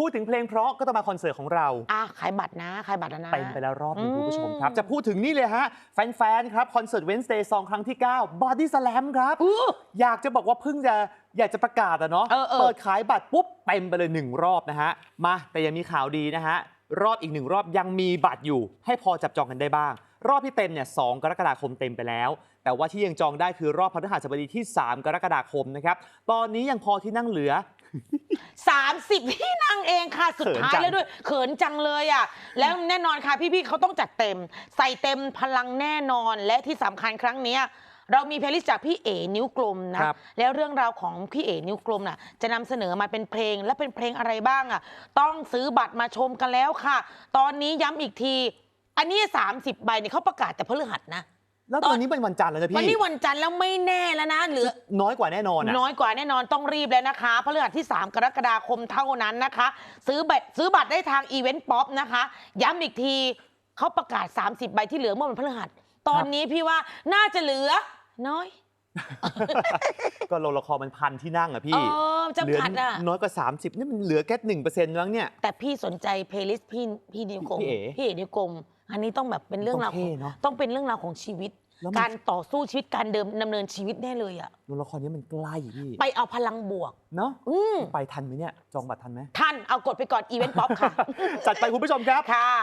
พูดถึงเพลงเพราะก็ต้องมาคอนเสิร์ตของเราอะขายบัตรนะขายบัตรแล้วนะ เต็มไปแล้วรอบหนึงอืมคุณผู้ชมครับ จะพูดถึงนี่เลยฮะ แฟนๆ ครับ คอนเสิร์ต Wednesday Song ครั้งที่ 9 Body Slam ครับอู้อยากจะบอกว่าเพิ่งจะอยากจะประกาศอะเนาะเออเออเปิดขายบัตรปุ๊บเต็มไปเลยหนึ่งรอบนะฮะ มาแต่ยังมีข่าวดีนะฮะ รอบอีกหนึ่งรอบยังมีบัตรอยู่ ให้พอจับจองกันได้บ้าง รอบที่เต็มเนี่ยสกรกฎาคมเต็มไปแล้ว แต่ว่าที่ยังจองได้คือรอบพฤหัสบดีที่ 3 กรกฎาคมนะครับ ตอนนี้ยังพอที่นั่งเหลือ สามสิบที่นั่งเองค่ะสุดท้ายเขินจังแล้วด้วย เขินจังเลยอะ แล้วแน่นอนค่ะพี่ๆเขาต้องจัดเต็ม ใส่เต็มพลังแน่นอนและที่สำคัญครั้งเนี้ยเรามีเพลย์ลิสต์จากพี่เอ๋นิ้วกลมนะ ครับ แล้วเรื่องราวของพี่เอ๋นิ้วกลมน่ะ จะนำเสนอมาเป็นเพลงและเป็นเพลงอะไรบ้างอะ ต้องซื้อบัตรมาชมกันแล้วค่ะ ตอนนี้ย้ำอีกที อันนี้ 30 ใบเนี่ยเขาประกาศแต่พฤหัสนะ แล้วตอนนี้เป็นวันจันทร์แล้วนะวันพี่นี้วันจันทร์แล้วไม่แน่แล้วนะเหลือน้อยกว่าแน่นอนอะน้อยกว่าแน่นอนต้องรีบแล้วนะคะพฤหัสที่ 3 กรกฎาคมเท่านั้นนะคะ ซื้อบัตรซื้อบัตรได้ทางอีเวนต์ป๊อปนะคะ ย้ำอีกทีเขาประกาศ 30 ใบที่เหลือเมื่อวันพฤหัส ตอนนี้พี่ว่าน่าจะเหลือน้อย ก็โรงละครมันพันที่นั่งอะเอพี่อเหลืจำกัดอะน้อยกว่า 30 นี่มันเหลือแค่หนึ่งเปอร์เซ็นต์มั้งเนี่ย แต่พี่สนใจเพลย์ลิสต์พี่พี่นิวกรมพี่เอ๋พี่เอ๋นิวกรมอันนี้ต้องแบบเป็นเรื่องราวต้องขเท่องเนอะต้องเป็นเรื่องราวของชีวิต แล้วมัน การต่อสู้ชีวิตการเดิมดำเนินชีวิตแน่เลยอะโรงละครนี้มันใกล้พี่ ไปเอาพลังบวก เนาะอืมไปทันไหมเนี่ย จองบัตรทันไหม ท่านเอากดไปก่อนอีเวนต์ป๊อปค่ะ จัดไปคุณผู้ชมครับ ค่ะ